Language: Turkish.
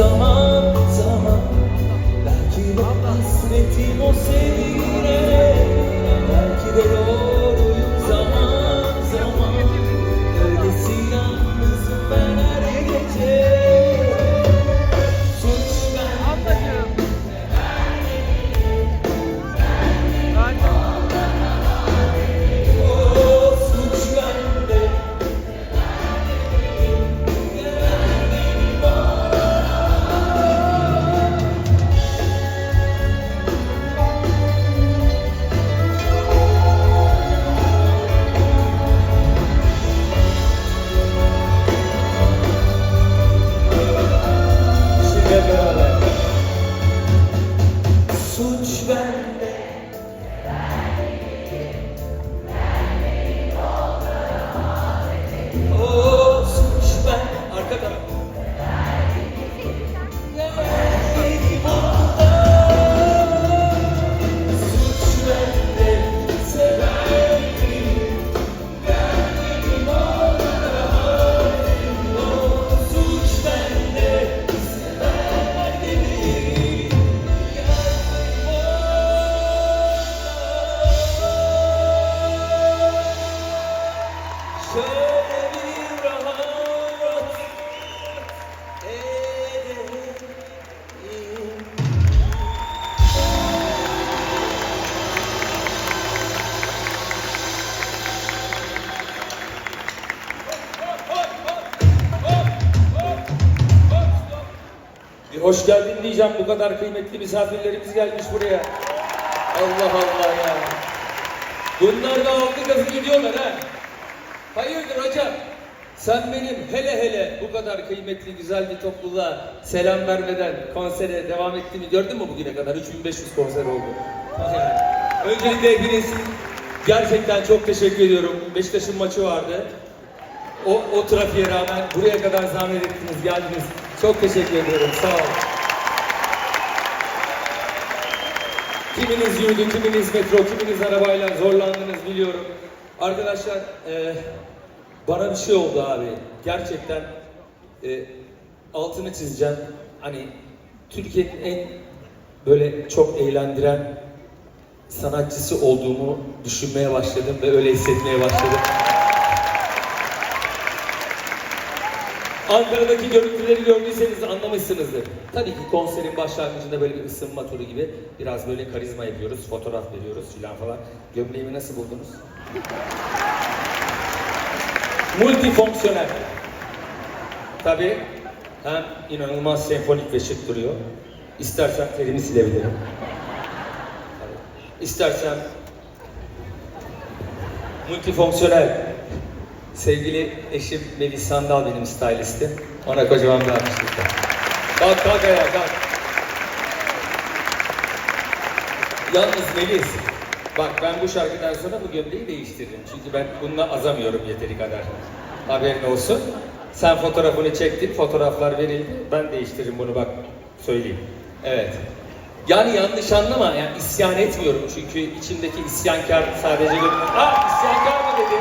zaman. Hoş geldin diyeceğim. Bu kadar kıymetli misafirlerimiz gelmiş buraya. Allah Allah ya. Bunlar da aldı gazı gidiyorlar ha. Hayırdır hocam? Sen benim hele hele bu kadar kıymetli güzel bir topluluğa selam vermeden konsere devam ettiğimi gördün mü bugüne kadar? 3500 konser oldu. Yani, öncelikle hepiniz gerçekten çok teşekkür ediyorum. Beşiktaş'ın maçı vardı. O, o trafiğe rağmen buraya kadar zahmet ettiniz, geldiniz. Çok teşekkür ediyorum. Sağ olun. Kiminiz yürüdü, kiminiz metro, kiminiz arabayla zorlandınız biliyorum. Arkadaşlar e, bana bir şey oldu abi. Gerçekten e, altını çizeceğim. Hani Türkiye'nin en böyle çok eğlendiren sanatçısı olduğumu düşünmeye başladım ve öyle hissetmeye başladım. Ankara'daki görüntüleri gördüyseniz anlamışsınızdır. Tabii ki konserin başlangıcında böyle bir ısınma turu gibi biraz böyle karizma yapıyoruz, fotoğraf veriyoruz filan falan. Gömleğimi nasıl buldunuz? Multifonksiyonel. Tabii hem inanılmaz senfonik ve şık duruyor. İstersen terimi silebilirim. İstersen multifonksiyonel Sevgili eşim Melis Sandal benim stylistim. Ona kocaman bir alkış lütfen. Kalk kalk ayağa kalk. Yalnız Melis, bak ben bu şarkıdan sonra bu gömleği değiştiririm. Çünkü ben bununla azamıyorum yeteri kadar. Haberin olsun. Sen fotoğrafını çektin, fotoğraflar verildi. Ben değiştiririm bunu bak, söyleyeyim. Evet. Yani yanlış anlama, yani isyan etmiyorum çünkü içimdeki isyankar sadece. Ah isyankar mı dedi?